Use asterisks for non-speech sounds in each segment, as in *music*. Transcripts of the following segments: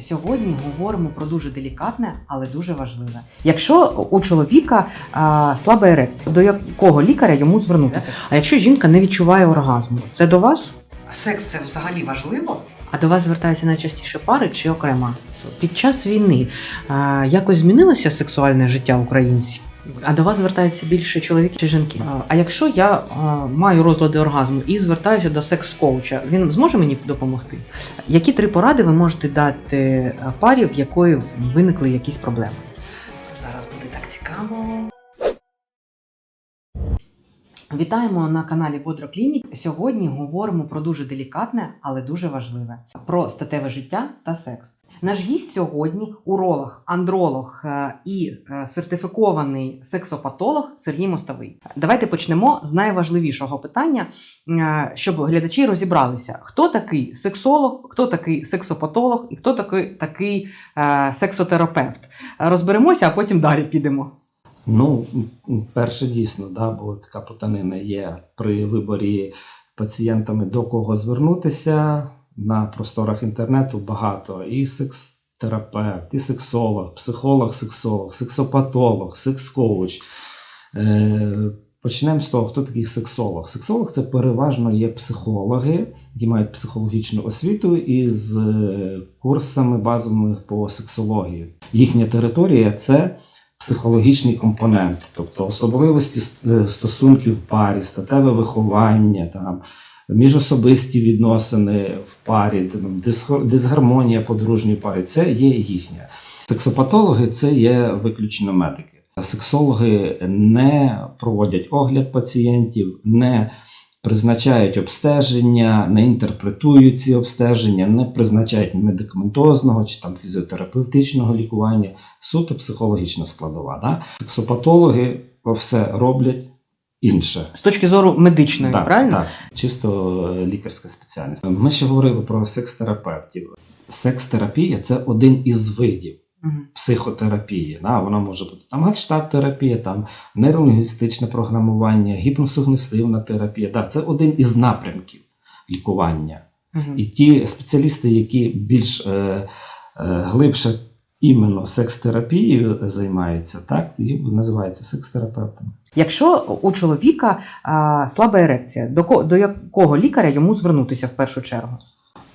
Сьогодні говоримо про дуже делікатне, але дуже важливе. Якщо у чоловіка а, слаба ерекція, до якого лікаря йому звернутися? А якщо жінка не відчуває оргазму, це до вас? Секс це взагалі важливо? А до вас звертаються найчастіше пари чи окремо? Під час війни а, якось змінилося сексуальне життя українців? А до вас звертаються більше чоловік чи жінки? А, А якщо я а, маю розлади оргазму і звертаюся до секс-коуча, він зможе мені допомогти? Які три поради ви можете дати е, парі, в якої виникли якісь проблеми? Зараз буде так цікаво. Вітаємо на каналі Бодро Клінік. Сьогодні говоримо про дуже делікатне, але дуже важливе про статеве життя та секс. Наш гість сьогодні уролог, андролог е, і е, сертифікований сексопатолог Сергій Мостовий. Давайте почнемо з найважливішого питання, е, щоб глядачі розібралися, хто такий сексолог, хто такий сексопатолог і хто такий, такий сексотерапевт. Розберемося, а потім далі підемо. Ну, перше дійсно, да, бо така плутанина є при виборі пацієнтами до кого звернутися. На просторах інтернету багато і секс-терапевт, і сексолог, психолог, сексолог, сексопатолог, секс-коуч. Е, Почнемо з того, хто такий сексолог. Сексолог це переважно є психологи, які мають психологічну освіту із е, курсами базовими по сексології. Їхня територія це психологічний компонент, тобто особливості стосунків в парі, статеве виховання, там, міжособисті відносини в парі, дисгармонія подружньої пари це є їхня. Сексопатологи це є виключно медики. Сексологи не проводять огляд пацієнтів, не призначають обстеження, не інтерпретують ці обстеження, не призначають медикаментозного чи там фізіотерапевтичного лікування, суто психологічна складова. Да? Сексопатологи все роблять інше. З точки зору медичної, Так, правильно? Так, чисто е, лікарська спеціальність. Ми ще говорили про секс-терапевтів. Секс-терапія це один із видів. Психотерапії. Да? Вона може бути там гальштаб-терапія, там нейролінгвістичне програмування, гіпносугнестивна терапія. Да? Це один із напрямків лікування. І ті спеціалісти, які більш е, е, глибше іменно секс-терапією займаються, так, і називаються секс-терапевтами. Якщо у чоловіка а, слаба ерекція, до, ко- до якого лікаря йому звернутися в першу чергу?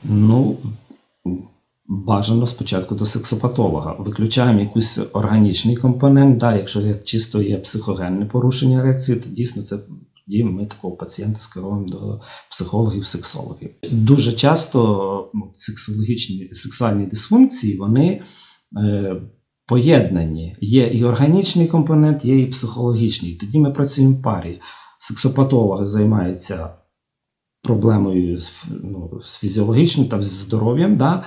Ну, бажано спочатку до сексопатолога. Виключаємо якийсь органічний компонент. Да, якщо чисто є психогенне порушення ерекції, то дійсно це тоді ми такого пацієнта скеруємо до психологів, сексологів. Дуже часто ну, сексологічні сексуальні дисфункції вони е, поєднані. Є і органічний компонент, є і психологічний. Тоді ми працюємо в парі. Сексопатолог займається проблемою ну, з фізіологічним там, з здоров'ям, да?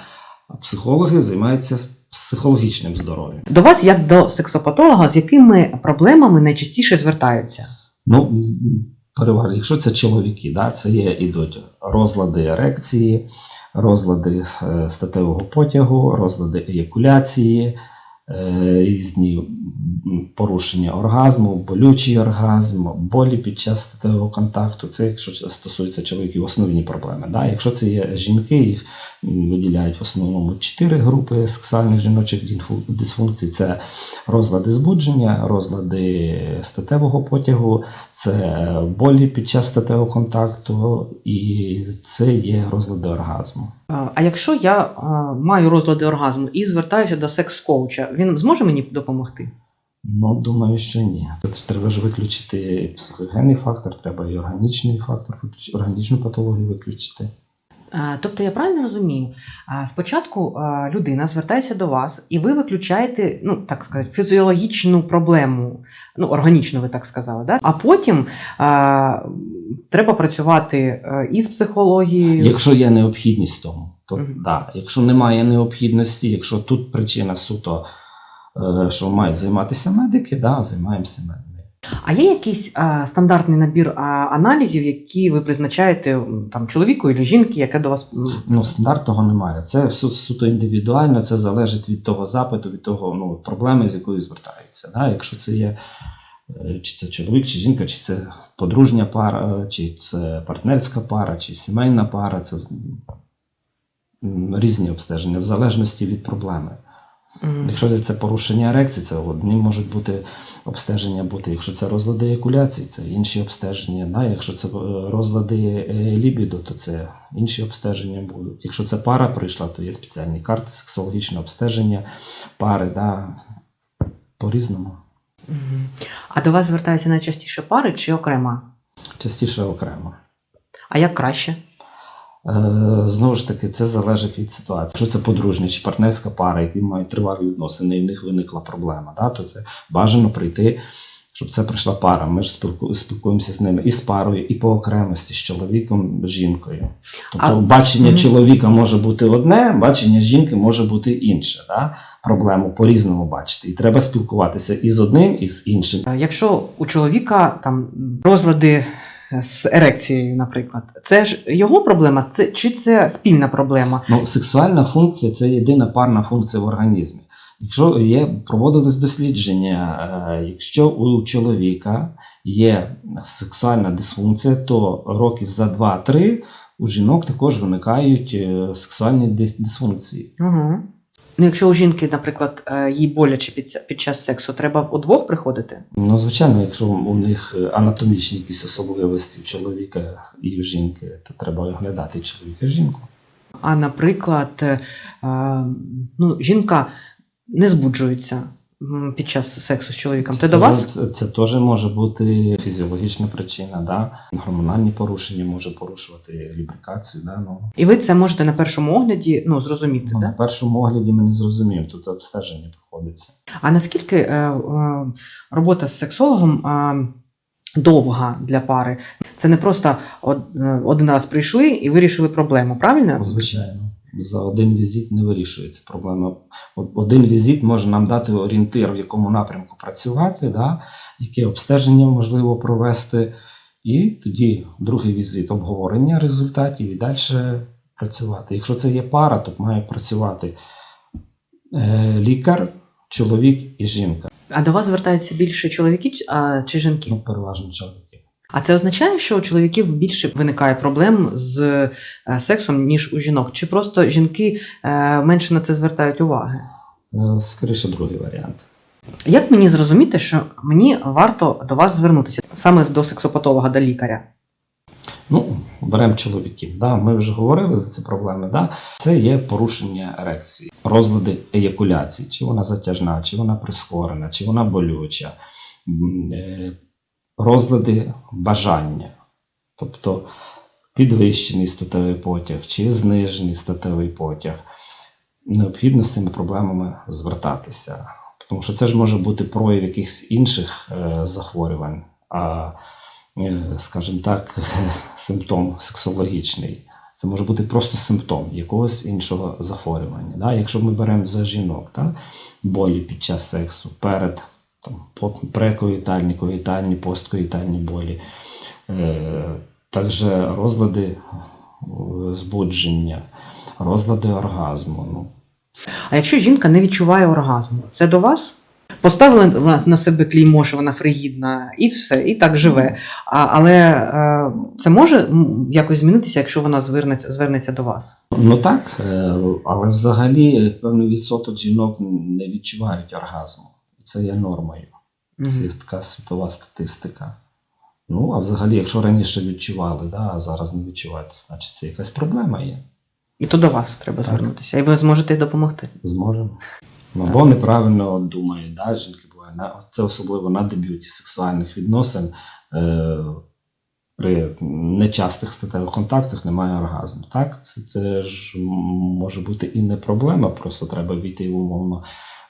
А психологи займаються психологічним здоров'ям. До вас, як до сексопатолога, з якими проблемами найчастіше звертаються? Ну, переважно, якщо це чоловіки, да, це є ідуть розлади ерекції, розлади е, статевого потягу, розлади еякуляції, різні порушення оргазму, болючий оргазм, болі під час статевого контакту. Це якщо стосується чоловіків, основні проблеми. Да? Якщо це є жінки, їх виділяють в основному чотири групи сексуальних жіночих дисфункцій: це розлади збудження, розлади статевого потягу, це болі під час статевого контакту, і це є розлади оргазму. А якщо я маю розлади оргазму і звертаюся до секс-коуча, він зможе мені допомогти? Ну, думаю, що ні. Це треба ж виключити психогенний фактор, треба і органічний фактор, органічну патологію виключити. А, Тобто я правильно розумію, спочатку людина звертається до вас, і ви виключаєте, ну так сказати, фізіологічну проблему, ну органічну, ви так сказали, да? а потім а, треба працювати із психологією. Якщо є необхідність тому, то Мгм. да. Якщо немає необхідності, якщо тут причина суто, е, що мають займатися медики, да, займаємося медиками. А є якийсь а, стандартний набір а, аналізів, які ви призначаєте там чоловіку і жінки, яке до вас Ну, стандартного немає. Це су- суто індивідуально, це залежить від того запиту, від того ну, проблеми, з якою звертаються. Да? Якщо це є е, чи це чоловік, чи жінка, чи це подружня пара, чи це партнерська пара, чи сімейна пара, це різні обстеження, в залежності від проблеми. Мгм. Якщо це порушення ерекції, це одні можуть бути обстеження бути. Якщо це розлади екуляції, це інші обстеження. Да? Якщо це е, розлади е, лібіду, то це інші обстеження будуть. Якщо це пара прийшла, то є спеціальні карти сексологічне обстеження пари, да? по-різному. Мгм. А до вас звертаються найчастіше пари чи окремо? Частіше окремо. А як краще? Е, Знову ж таки, це залежить від ситуації. Якщо це подружня чи партнерська пара, які мають тривалі відносини, і в них виникла проблема, да, то це бажано прийти, щоб це прийшла пара. Ми ж спілкуємося з ними і з парою, і по окремості, з чоловіком, з жінкою. Тобто А- бачення Мгм. чоловіка може бути одне, бачення жінки може бути інше. Да? Проблему по-різному бачити. І треба спілкуватися і з одним, і з іншим. Якщо у чоловіка там розлади з ерекцією, наприклад, це ж його проблема, це чи це спільна проблема? Ну, сексуальна функція це єдина парна функція в організмі. Якщо є проводились дослідження, е, якщо у чоловіка є сексуальна дисфункція, то років за 2-3 у жінок також виникають е, сексуальні дисфункції. Угу. Ну, якщо у жінки, наприклад, е, їй боляче під, під час сексу, треба удвох приходити? Ну, звичайно, якщо у них анатомічні якісь особливості в чоловіка і в жінки, то треба оглядати чоловіка і жінку. А наприклад, е, е, ну, жінка не збуджується під час сексу з чоловіком. Це до вас? Це, це теж може бути фізіологічна причина, да? гормональні порушення може порушувати лібрикацію. Да? Ну, І ви це можете на першому огляді ну, зрозуміти, ну, да? на першому огляді ми не зрозуміємо, тут обстеження проходиться. А наскільки е, е, робота з сексологом е, довга для пари? Це не просто е, один раз прийшли і вирішили проблему, правильно? Звичайно. За один візит не вирішується проблема. Один візит може нам дати орієнтир, в якому напрямку працювати, да? яке обстеження можливо провести. І тоді другий візит обговорення результатів і далі працювати. Якщо це є пара, то має працювати е, лікар, чоловік і жінка. А до вас звертаються більше чоловіки чи- а, чи жінки? Ну, переважно чоловіки. А це означає, що у чоловіків більше виникає проблем з е, сексом, ніж у жінок? Чи просто жінки е, менше на це звертають уваги? Е, Скоріше другий варіант. Як мені зрозуміти, що мені варто до вас звернутися саме до сексопатолога, до лікаря? Ну, беремо чоловіків. Да? Ми вже говорили за ці проблеми. Да? Це є порушення ерекції, розлади еякуляції, чи вона затяжна, чи вона прискорена, чи вона болюча, розлади бажання, тобто підвищений статевий потяг чи знижений статевий потяг. Необхідно з цими проблемами звертатися. Тому що це ж може бути прояв якихось інших е, захворювань. А е, скажімо так, *laughs* симптом сексологічний. Це може бути просто симптом якогось іншого захворювання. Да? Якщо ми беремо за жінок, да? болі під час сексу, перед там, прекоїтальні, коїтальні, посткоїтальні болі, е, також розлади е, збудження, розлади оргазму. Ну, А якщо жінка не відчуває оргазму, це до вас? Поставили на- себе клеймо, що вона фригідна, і все, і так живе. А, але е, це може якось змінитися, якщо вона звернеться, звернеться до вас? Ну так, але взагалі певний відсоток жінок не відчувають оргазму. Це є нормою. Це є така світова статистика. Ну, а взагалі, якщо раніше відчували, да, а зараз не відчувають, значить це якась проблема є. І то до вас треба Так. звернутися, і ви зможете допомогти. Зможемо. Або неправильно думає, да, жінки буває. на- Це особливо на дебюті сексуальних відносин. Е, при нечастих статевих контактах немає оргазму. Так? Це, це ж може бути і не проблема, просто треба війти в умовно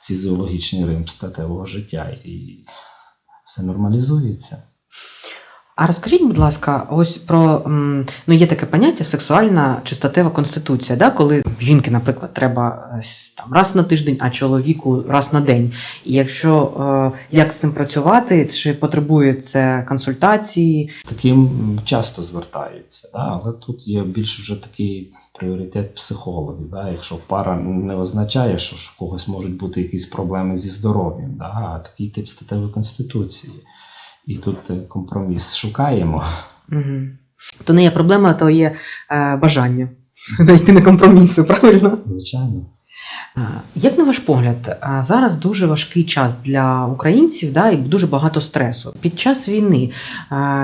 фізіологічний ритм статевого життя і все нормалізується. А розкажіть, будь ласка, ось про ну є таке поняття сексуальна чи статева конституція, да? коли жінки, наприклад, треба е, там раз на тиждень, а чоловіку раз на день. І якщо е, як з цим працювати, чи потребує це консультації? Таким часто звертаються, да? але тут є більш вже такий пріоритет психологів. Да? Якщо пара не означає, що ж у когось можуть бути якісь проблеми зі здоров'ям, да? а такий тип статевої конституції. І тут компроміс шукаємо. Угу. То не є проблема, то є е, бажання. *laughs* Знайти на компроміси, правильно? Звичайно. Як на ваш погляд, зараз дуже важкий час для українців, да, і дуже багато стресу. Під час війни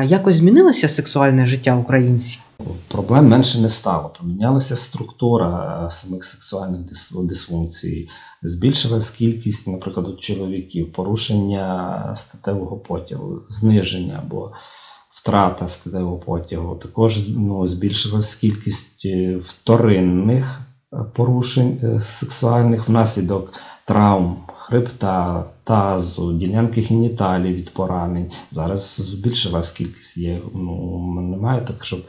якось змінилося сексуальне життя українців? Проблем менше не стало. Помінялася структура е, самих сексуальних дисфункцій, збільшилась кількість, наприклад, у чоловіків, порушення статевого потягу, зниження або втрата статевого потягу. Також ну, збільшилась кількість е, вторинних е, порушень сексуальних внаслідок травм хребта, тазу, ділянки геніталій від поранень. Зараз збільшилась кількість є. Ну, немає так, щоб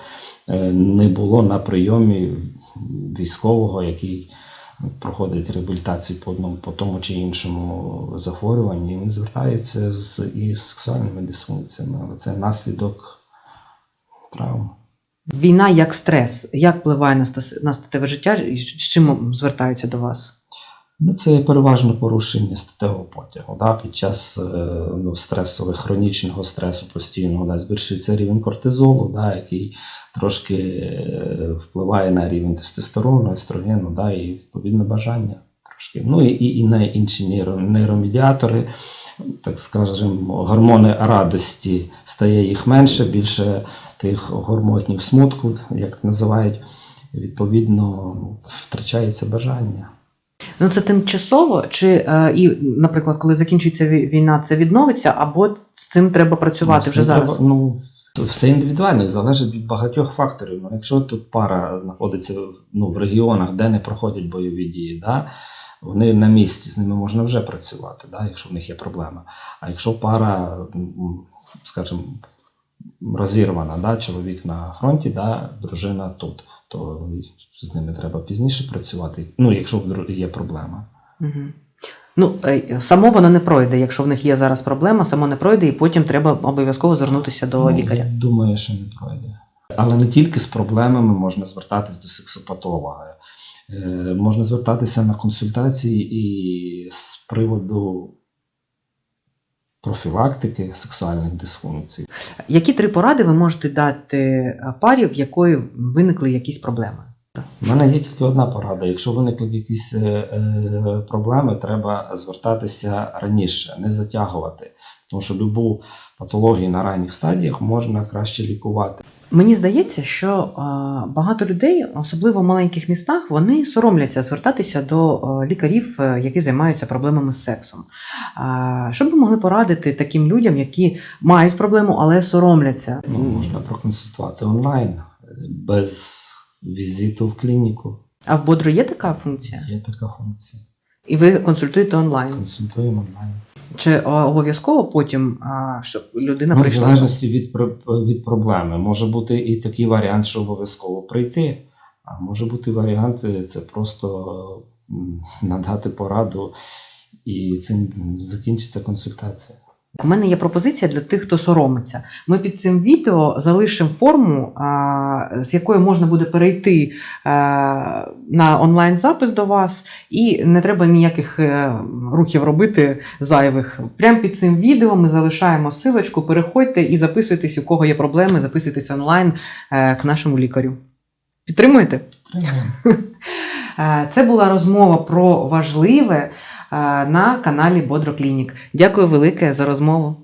е, не було на прийомі військового, який проходить реабілітацію по одному, по тому чи іншому захворюванні. Він звертається з із сексуальними дисфункціями, але це наслідок травм. Війна як стрес, як впливає на статеве життя, і з чим звертаються до вас? Ну, це переважно порушення статевого потягу. Да? Під час е, ну, стресових, хронічного стресу постійного да, збільшується рівень кортизолу, да, який трошки е, впливає на рівень тестостерону, естрогену, да, і відповідне бажання. Трошки. Ну і, і, і на інші нейро, нейромедіатори, так скажемо, гормони радості стає їх менше, більше тих гормонів смутку, як називають, відповідно втрачається бажання. Ну це тимчасово, чи е, і, наприклад, коли закінчиться війна, це відновиться, або з цим треба працювати Ну, вже зараз? Треба, ну, все індивідуально залежить від багатьох факторів. Ну, якщо тут пара знаходиться ну, в регіонах, де не проходять бойові дії, да, вони на місці, з ними можна вже працювати, да, якщо в них є проблема. А якщо пара, скажімо, розірвана, да, чоловік на фронті, да, дружина тут, то з ними треба пізніше працювати, ну, якщо є проблема. Угу. Ну, е, само воно не пройде. Якщо в них є зараз проблема, само не пройде, і потім треба обов'язково звернутися до Ну, лікаря. Думаю, що не пройде. Але не тільки з проблемами можна звертатись до сексопатолога. Е, Можна звертатися на консультації і з приводу профілактики сексуальних дисфункцій. Які три поради ви можете дати е, парі, в якої виникли якісь проблеми? У мене є тільки одна порада. Якщо виникли якісь е, е, проблеми, треба звертатися раніше, не затягувати. Тому що любу патологію на ранніх стадіях можна краще лікувати. Мені здається, що е, багато людей, особливо в маленьких містах, вони соромляться звертатися до е, лікарів, е, які займаються проблемами з сексом. Що б ви могли порадити таким людям, які мають проблему, але соромляться? Ну, можна проконсультувати онлайн без візиту в клініку. А в Бодро є така функція? Є така функція. І ви консультуєте онлайн? Консультуємо онлайн. Чи е, обов'язково потім, а, щоб людина Ну, в залежності від, від проблеми. Може бути і такий варіант, що обов'язково прийти. А може бути варіант е, це просто надати пораду, і цим закінчиться консультація. У мене є пропозиція для тих, хто соромиться. Ми під цим відео залишимо форму, з якої можна буде перейти на онлайн-запис до вас, і не треба ніяких е, рухів робити зайвих. Прямо під цим відео ми залишаємо силочку, переходьте і записуйтесь, у кого є проблеми, записуйтесь онлайн е, к нашому лікарю. Підтримуєте? Е, Це була розмова про важливе е, на каналі Бодро Клінік. Дякую велике за розмову.